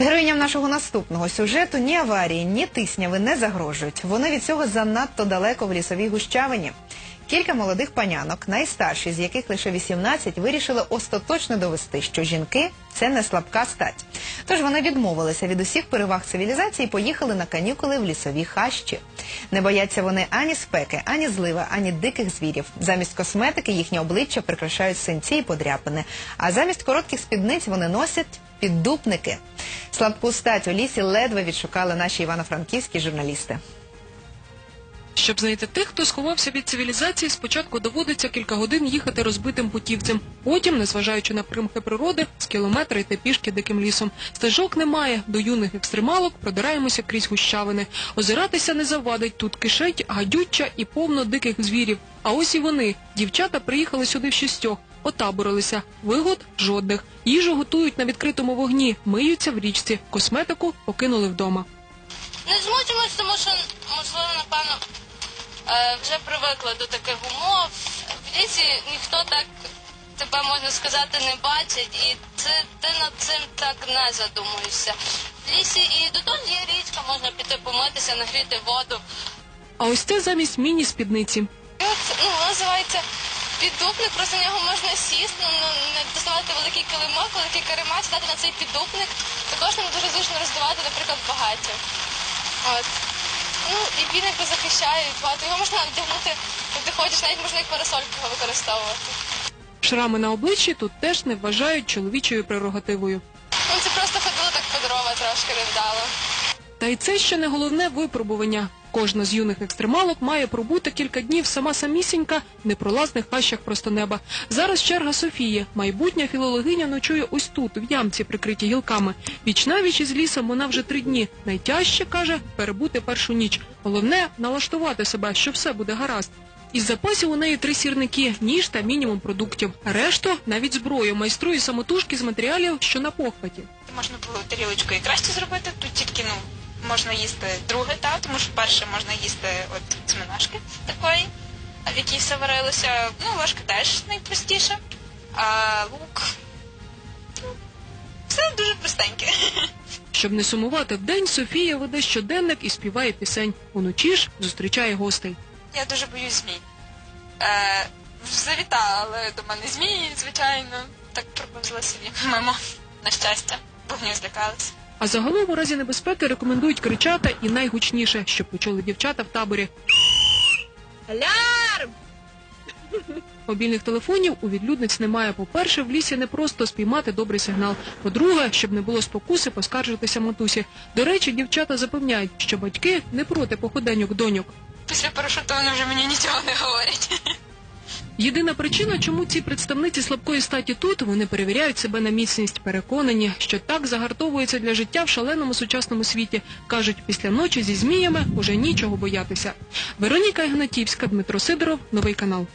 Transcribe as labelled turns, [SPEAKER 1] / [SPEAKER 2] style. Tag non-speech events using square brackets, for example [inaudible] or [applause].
[SPEAKER 1] Героїням нашого наступного сюжету ні аварії, ні тисняви не загрожують. Вони від цього занадто далеко в лісовій гущавині. Кілька молодих панянок, найстарші з яких лише 18, вирішили остаточно довести, що жінки це не слабка стать. Тож вони відмовилися від усіх переваг цивілізації і поїхали на канікули в лісові хащі. Не бояться вони ані спеки, ані злива, ані диких звірів. Замість косметики їхнє обличчя прикрашають синці і подряпини. А замість коротких спідниць вони носять піддупники. Слабку стать у лісі ледве відшукали наші івано-франківські журналісти.
[SPEAKER 2] Щоб знайти тих, хто сховався від цивілізації, спочатку доводиться кілька годин їхати розбитим путівцем. Потім, незважаючи на примхи природи, з кілометра йти пішки диким лісом. Стежок немає. До юних екстремалок продираємося крізь гущавини. Озиратися не завадить. Тут кишить, гадюча і повно диких звірів. А ось і вони. Дівчата приїхали сюди в шістьох. Отаборилися. Вигод жодних. Їжу готують на відкритому вогні, миються в річці. Косметику покинули вдома.
[SPEAKER 3] Не змучимось, тому що, можливо, вже привикли до таких умов. В лісі ніхто так тебе, можна сказати, не бачить, і це, ти над цим так не задумуєшся. В лісі і додому є річка, можна піти помитися, нагріти воду.
[SPEAKER 2] А ось це замість міні-спідниці.
[SPEAKER 3] От, ну, називається піддупник, просто на нього можна сісти, ну, не доставати великий килимок, великий каремат, сідати на цей піддупник. Також нам дуже зручно роздавати, наприклад, багаття. От. Ну, і він якби захищає від багато. Його можна вдягнути, коли ти ходиш, навіть можна як парасольку його використовувати.
[SPEAKER 2] Шрами на обличчі тут теж не вважають чоловічою прерогативою.
[SPEAKER 3] Ну, це просто ходило так по дрова трошки невдало.
[SPEAKER 2] Та й це ще не головне випробування. Кожна з юних екстремалок має пробути кілька днів сама самісінька в непролазних хащах просто неба. Зараз черга Софії. Майбутня філологиня ночує ось тут, в ямці, прикриті гілками. Віч із лісом вона вже три дні. Найтяжче, каже, перебути першу ніч. Головне налаштувати себе, що все буде гаразд. Із запасів у неї три сірники, ніж та мінімум продуктів. Решту навіть зброю майструє самотужки з матеріалів, що на похваті.
[SPEAKER 4] Можна було тарілочку і краще зробити. Тут тільки ну можна їсти друге, та тому що перше можна їсти от зминашки такої, в якій все варилося. Ну, ложка теж найпростіша. А лук. ну, Все дуже простеньке. [laughs]
[SPEAKER 2] Щоб не сумувати вдень, Софія веде щоденник і співає пісень. Уночі ж зустрічає гостей.
[SPEAKER 4] Я дуже боюсь змій. Е, завітали до мене змії, звичайно. Так проповзли собі мимо, на щастя, вогню злякалися.
[SPEAKER 2] А загалом у разі небезпеки рекомендують кричати і найгучніше, щоб почули дівчата в таборі.
[SPEAKER 3] Алярм!
[SPEAKER 2] Мобільних телефонів у відлюдниць немає. По-перше, в лісі не просто спіймати добрий сигнал. По-друге, щоб не було спокуси поскаржитися матусі. До речі, дівчата запевняють, що батьки не проти походеньок доньок.
[SPEAKER 4] Після парашуту вони вже мені нічого не говорять.
[SPEAKER 2] Єдина причина, чому ці представниці слабкої статі тут, вони перевіряють себе на міцність, переконані, що так загартовуються для життя в шаленому сучасному світі. Кажуть, після ночі зі зміями уже нічого боятися. Вероніка Ігнатівська, Дмитро Сидоров, новий канал.